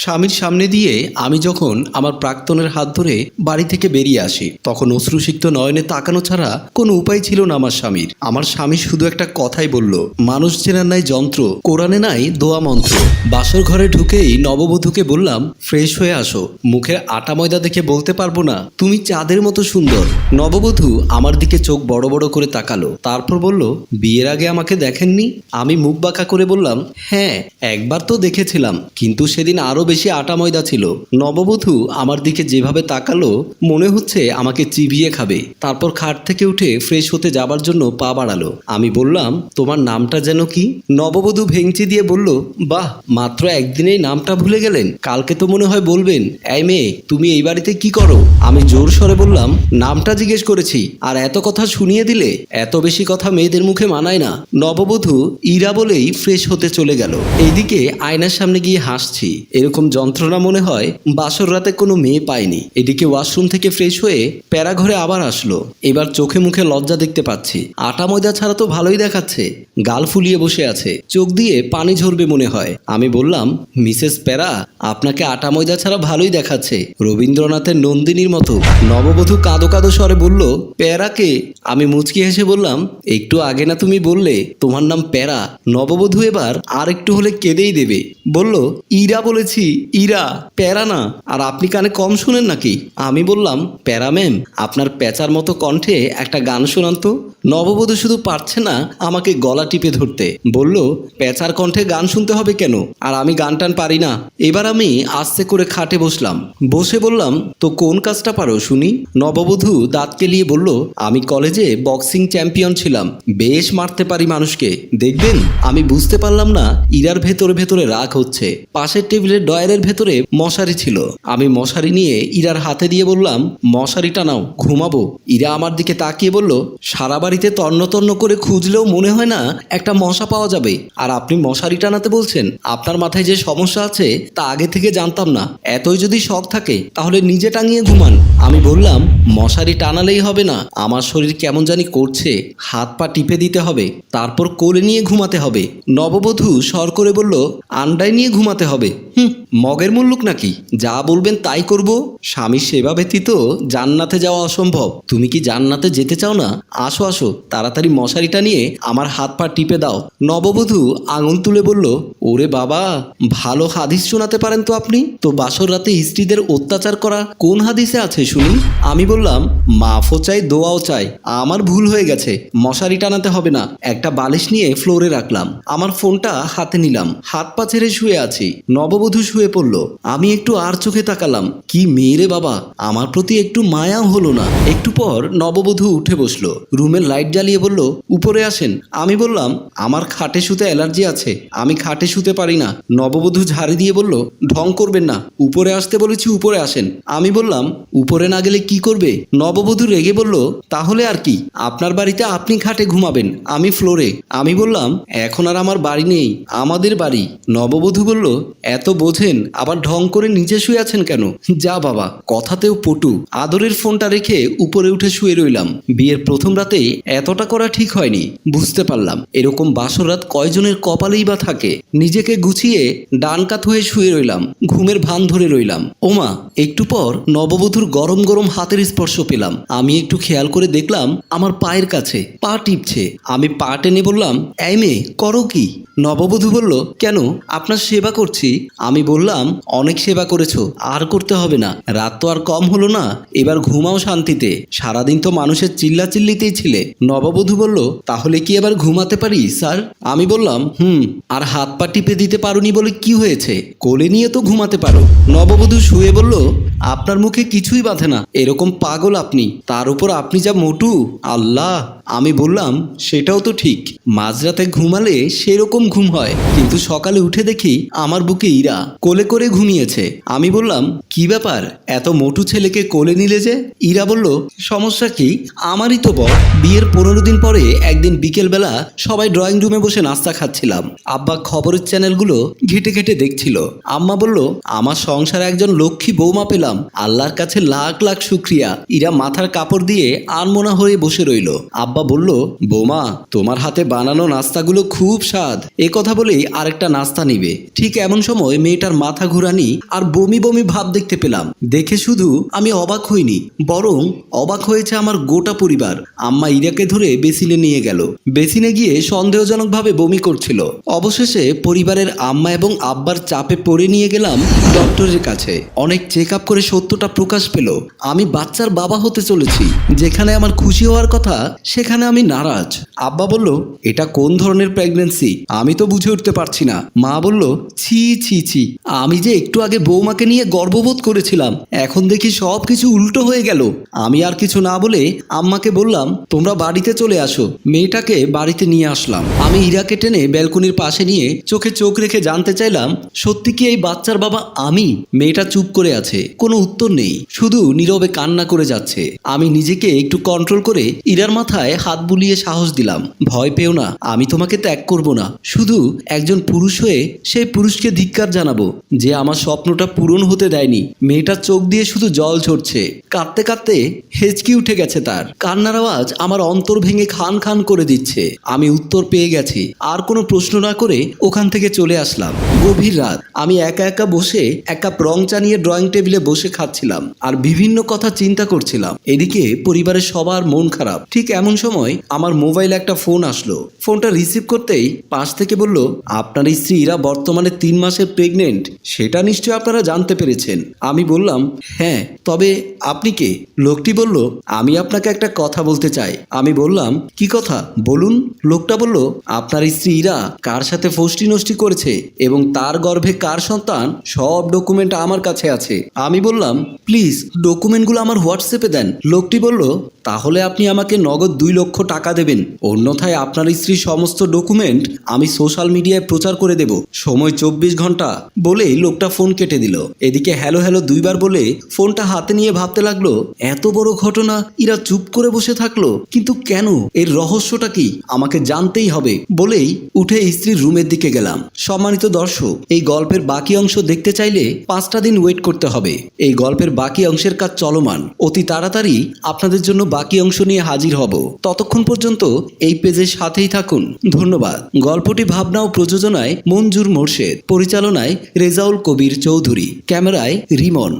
স্বামীর সামনে দিয়ে আমি যখন আমার প্রাক্তনের হাত ধরে বাড়ি থেকে বেরিয়ে আসি, তখন অশ্রুসিক্ত নয়নে তাকানো ছাড়া কোনো উপায় ছিল না আমার স্বামীর। আমার স্বামী শুধু একটা কথাই বলল, মানুষ চেনার নাই যন্ত্র, কোরআনে নাই দোয়া মন্ত্র। বাসর ঘরে ঢুকেই নববধূকে বললাম, ফ্রেশ হয়ে আসো, মুখের আটা ময়দা দেখে বলতে পারব না, তুমি চাঁদের মতো সুন্দর। নববধূ আমার দিকে চোখ বড় বড় করে তাকালো, তারপর বলল, বিয়ের আগে আমাকে দেখেননি? আমি মুখ বাঁকা করে বললাম হ্যাঁ একবার তো দেখেছিলাম, কিন্তু সেদিন আরও বেশি আটা ময়দা ছিল। নববধূ আমার দিকে যেভাবে তাকালো, মনে হচ্ছে আমাকে চিবিয়ে খাবে। তারপর খাট থেকে উঠে ফ্রেশ হতে যাবার জন্য পা বাড়ালো। আমি বললাম, তোমার নামটা যেন কি? নববধূ ভেঙচি দিয়ে বলল, বাহ, মাত্র একদিনেই নামটা ভুলে গেলেন। কালকে তো মনে হয় বলবেন, এই মেয়ে, তুমি এই বাড়িতে কি করো আমি জোর সরে বললাম, নামটা জিজ্ঞেস করেছি, আর এত কথা শুনিয়ে দিলে এত বেশি কথা মেয়েদের মুখে মানায় না। নববধূ ইরা বলেই ফ্রেশ হতে চলে গেল। এইদিকে আয়নার সামনে গিয়ে হাসছি। এরকম যন্ত্রণা মনে হয় বাসর রাতে কোনো মেয়ে পায়নি। এদিকে ওয়াশরুম থেকে ফ্রেশ হয়ে প্যারা ঘরে আবার আসলো। এবার চোখে মুখে লজ্জা দেখতে পাচ্ছি। আটা ময়দা ছাড়া তো ভালোই দেখাচ্ছে। গাল ফুলিয়ে বসে আছে। চোখ দিয়ে পানি ঝরবে মনে হয়। আমি বললাম, মিসেস প্যারা, আপনাকে আটা ময়দা ছাড়া ভালোই দেখাচ্ছে। রবীন্দ্রনাথের নন্দিনীর মতো নববধূ কাঁদো কাঁদো স্বরে বলল, প্যারাকে? আমি মুচকি হেসে বললাম, একটু আগে না তুমি বললে তোমার নাম প্যারা। নববধূ এবার আর একটু হলে কেঁদেই দেবে। বলল, ইরা বলেছি। ইরা, প্যারা না। আর আপনি কানে কম শুনেন নাকি? আমি বললাম, প্যারা ম্যাম, আপনার প্যাচার মতো কণ্ঠে একটা গান শোনান তো। নববধূ শুধু পারছে না আমাকে গলা টিপে ধরতে। বলল প্যাচার কণ্ঠে গান শুনতে হবে কেন? আর আমি গান টান পারি না। এবার আমি আস্তে করে খাটে বসলাম। বসে বললাম, তো কোন কাজটা পারো শুনি? নববধূ দাঁত কেলিয়ে বলল, আমি কলেজে বক্সিং চ্যাম্পিয়ন ছিলাম। বেশ মারতে পারি মানুষকে। দেখবেন, আমি বুঝতে পারলাম না, ইরার ভেতরে ভেতরে রাগ হচ্ছে। পাশের টেবিলের ডয়ারের ভেতরে মশারি ছিল। আমি মশারি নিয়ে ইরার হাতে দিয়ে বললাম মশারি টানাও ঘুমাবো। ইরা আমার দিকে তাকিয়ে বলল, সারা বাড়িতে তন্ন তন্ন করে খুঁজলেও মনে হয় না একটা মশা পাওয়া যাবে। আর আপনি মশারি টানাতে বলছেন, আপনার মাথায় যে সমস্যা আছে তা আগে থেকে জানতাম না। এতই যদি শখ থাকে, তাহলে নিজে টাঙিয়ে ঘুমান। আমি বললাম, মশারি টানালেই হবে না। আমার শরীর কেমন জানি করছে। হাত পা টিপে দিতে হবে। তারপর কোলে নিয়ে ঘুমাতে হবে। নববধূ সর করে বলল, আন্ডায় নিয়ে ঘুমাতে হবে। হুম। মগের মুল্লুক নাকি? যা বলবেন তাই করব। স্বামীর সেবা ব্যতীত জান্নাতে যাওয়া অসম্ভব। তুমি কি জান্নাতে যেতে চাও না? আসো আসো, তাড়াতাড়ি মশারিটা নিয়ে আমার হাত পা টিপে দাও। নববধূ আঙুল তুলে বলল, ওরে বাবা, ভালো হাদিস শোনাতে পারেন তো আপনি? তো বাসর রাতে স্ত্রীদের অত্যাচার করা কোন হাদিসে আছে শুনি আমি বললাম, মাফও চাই, দোয়াও চাই। আমার ভুল হয়ে গেছে। মশারি টানাতে হবে না। একটা বালিশ নিয়ে ফ্লোরে রাখলাম। আমার ফোনটা হাতে নিলাম। হাত পা ছেড়ে শুয়ে আছি। নববধূ শুয়ে পড়ল। আমি একটু আর চোখে তাকালাম। কি মেয়েরে বাবা? আমার প্রতি একটু মায়াও হলো না। একটু পর নববধূ উঠে বসল। রুমের লাইট জ্বালিয়ে বলল, উপরে আসেন। আমি বললাম, আমার খাটে শুতে অ্যালার্জি আছে। আমি খাটে শুতে পারি না। নববধূ ঝাড়ি দিয়ে বলল, ঢং করবেন না। উপরে আসতে বলেছি উপরে আসেন। আমি বললাম, উপরে না গেলে কি করবে? নববধূ রেগে বলল, তাহলে আর কি? আপনার বাড়িতে আপনি খাটে ঘুমাবেন, আমি ফ্লোরে। আমি বললাম, এখন আর আমার বাড়ি নেই, আমাদের বাড়ি। নববধূ বলল, এত বোঝেন আবার ঢং করে নিচে শুয়ে আছেন কেন? যা বাবা, কথাতেও পটু। আদরের ফোনটা রেখে উপরে উঠে শুয়ে রইলাম। বিয়ের প্রথম রাতেই এতটা করা ঠিক হয়নি, বুঝতে পারলাম। এরকম বাসর রাত কয়জনের কপালেই বা থাকে। নিজেকে গুছিয়ে ডান কাত হয়ে শুয়ে রইলাম, ঘুমের ভান ধরে রইলাম। ওমা, একটু পর নববধূর গরম গরম হাতের স্পর্শ পেলাম। আমি একটু খেয়াল করে দেখলাম, আমার পায়ের কাছে পা টিপছে। আমি পা টেনে বললাম, এই মেয়ে, করো কি? নববধূ বলল, কেন? আপনার সেবা করছি। আমি বললাম অনেক সেবা করেছ, আর করতে হবে না। রাত তো আর কম হলো না, এবার ঘুমাও শান্তিতে। সারাদিন তো মানুষের চিল্লা চিল্লিতেই ছিলে। নববধূ বলল, তাহলে কি এবার ঘুমাতে পারি, স্যার? আমি বললাম, হুম, আর হাত পা টিপে দিতে পারোনি বলে কি হয়েছে? কোলে নিয়ে তো ঘুমাতে পারো। নববধূ শুয়ে বলল আপনার মুখে কিছুই বাঁধে না। এরকম পাগল আপনি। তার উপর আপনি যা মোটু, আল্লাহ, আমি বললাম, সেটাও তো ঠিক। মাঝরাতে ঘুমালে সেরকম ঘুম হয়। কিন্তু সকালে উঠে দেখি আমার বুকে ইরা, কোলে করে ঘুমিয়েছে। আমি বললাম, কি ব্যাপার? এত মোটু ছেলেকে কোলে নিলে যে? ইরা বলল, সমস্যা কি? আমারই তো বর। বিয়ের পনেরো দিন পরে একদিন বিকেলবেলা সবাই ড্রয়িং রুমে বসে নাস্তা খাচ্ছিলাম। আব্বা খবরের চ্যানেলগুলো ঘেটে ঘেটে দেখছিল। আম্মা বলল, আমার সংসারে একজন লক্ষ্মী বৌমা পেলাম। বললাম, আল্লাহর কাছে লাখ লাখ শুক্রিয়া। ইরা মাথার কাপড় দিয়ে আনমোনা হয়ে বসে রইল। আব্বা বলল, বোমা, তোমার হাতে বানানো নাস্তাগুলো খুব স্বাদ। এ কথা বলেই আরেকটা নাস্তা নিবে। ঠিক এমন সময় মেয়েটার মাথা ঘুরানি আর বমি বমি ভাব দেখতে পেলাম। দেখে শুধু আমি অবাক হইনি, বরং অবাক হয়েছে আমার গোটা পরিবার। আম্মা ইরাকে ধরে বেসিনে নিয়ে গেল। বেসিনে গিয়ে সন্দেহজনকভাবে বমি করছিল। অবশেষে পরিবারের আম্মা এবং আব্বার চাপে পড়ে নিয়ে গেলাম ডক্টরের কাছে। অনেক চেক আপ করে সত্যটা প্রকাশ পেল। আমি বাচ্চার বাবা হতে চলেছি। যেখানে আমার খুশি হওয়ার কথা, সেখানে আমি নারাজ। আব্বা বলল, এটা কোন ধরনের প্রেগনেন্সি আমি তো বুঝে উঠতে পারছি না। মা বলল, ছি ছি ছি। আমি যে একটু আগে বৌমাকে নিয়ে গর্ববোধ করেছিলাম, এখন দেখি সব কিছু উল্টো হয়ে গেল। আমি আর কিছু না বলে আম্মাকে বললাম, তোমরা বাড়িতে চলে আসো। মেয়েটাকে বাড়িতে নিয়ে আসলাম। আমি ইরাকে টেনে ব্যালকনির পাশে নিয়ে চোখে চোখ রেখে জানতে চাইলাম, সত্যি কি এই বাচ্চার বাবা আমি? মেয়েটা চুপ করে আছে। কোনো উত্তর নেই। শুধু নীরবে কান্না করে যাচ্ছে। আমি নিজেকে একটু কন্ট্রোল করে ইরার মাথায় হাত বুলিয়ে সাহস দিলাম। ভয় পেও না, আমি তোমাকে ত্যাগ করব না। শুধু একজন পুরুষ হয়ে সেই পুরুষকে ধিক্কার জানাব যে আমার স্বপ্নটা পূরণ হতে দেয়নি। মেয়েটার চোখ দিয়ে শুধু জল ঝরছে। কাঁদতে কাঁদতে হেঁচকি উঠে গেছে তার। কান্নার আওয়াজ আমার অন্তর ভেঙে খান খান করে দিচ্ছে। আমি উত্তর পেয়ে গেছি। আর কোনো প্রশ্ন না করে ওখান থেকে চলে আসলাম। গভীর রাত। আমি একা একা বসে এক কাপ রং চা নিয়ে ড্রয়িং টেবিলে বসে খাচ্ছিলাম আর বিভিন্ন কথা চিন্তা করছিলাম। এদিকে পরিবারের সবার মন খারাপ। ঠিক এমন সময় আমার মোবাইলে একটা ফোন আসলো। ফোনটা রিসিভ করতেই পাশ থেকে বলল, আপনার স্ত্রী ইরা বর্তমানে তিন মাসের প্রেগনেন্ট। সেটা নিশ্চয় আপনারা জানতে পেরেছেন। আমি বললাম হ্যাঁ তবে আপনি কে? লোকটি বলল, আমি আপনাকে একটা কথা বলতে চাই। আমি বললাম, কি কথা? বলুন। লোকটা বলল, আপনার স্ত্রী ইরা কার সাথে ফষ্টি নষ্টি করেছে এবং তার গর্ভে কার সন্তান? সব ডকুমেন্ট আমার কাছে আছে। আমি বললাম, প্লিজ, ডকুমেন্টগুলো আমার হোয়াটসঅ্যাপে দেন। লোকটি বলল, তাহলে আপনি আমাকে নগদ দুই লক্ষ টাকা দেবেন। অন্যথায় আপনার স্ত্রীর সমস্ত ডকুমেন্ট আমি সোশ্যাল মিডিয়ায় প্রচার করে দেব। সময় চব্বিশ ঘণ্টা। বলেই লোকটা ফোন কেটে দিল। এদিকে হ্যালো হ্যালো দুইবার বলে ফোনটা হাতে নিয়ে ভাবতে লাগল, এত বড় ঘটনা ইরা চুপ করে বসে থাকল। কিন্তু কেন? এর রহস্যটা কি? আমাকে জানতেই হবে। বলেই উঠে স্ত্রীর রুমের দিকে গেলাম। সম্মানিত দর্শক, এই গল্পের বাকি অংশ দেখতে চাইলে পাঁচটা দিন ওয়েট করতে হবে। এই গল্পের বাকি অংশের কাজ চলমান। অতি তাড়াতাড়ি আপনাদের জন্য বাকি অংশ নিয়ে হাজির হব। ততক্ষণ পর্যন্ত এই পেজের সাথেই থাকুন। ধন্যবাদ। গল্পটি ভাবনা ও প্রযোজনায় মঞ্জুর মোর্শেদ। পরিচালনায় রেজাউল কবির চৌধুরী। ক্যামেরায় রিমন।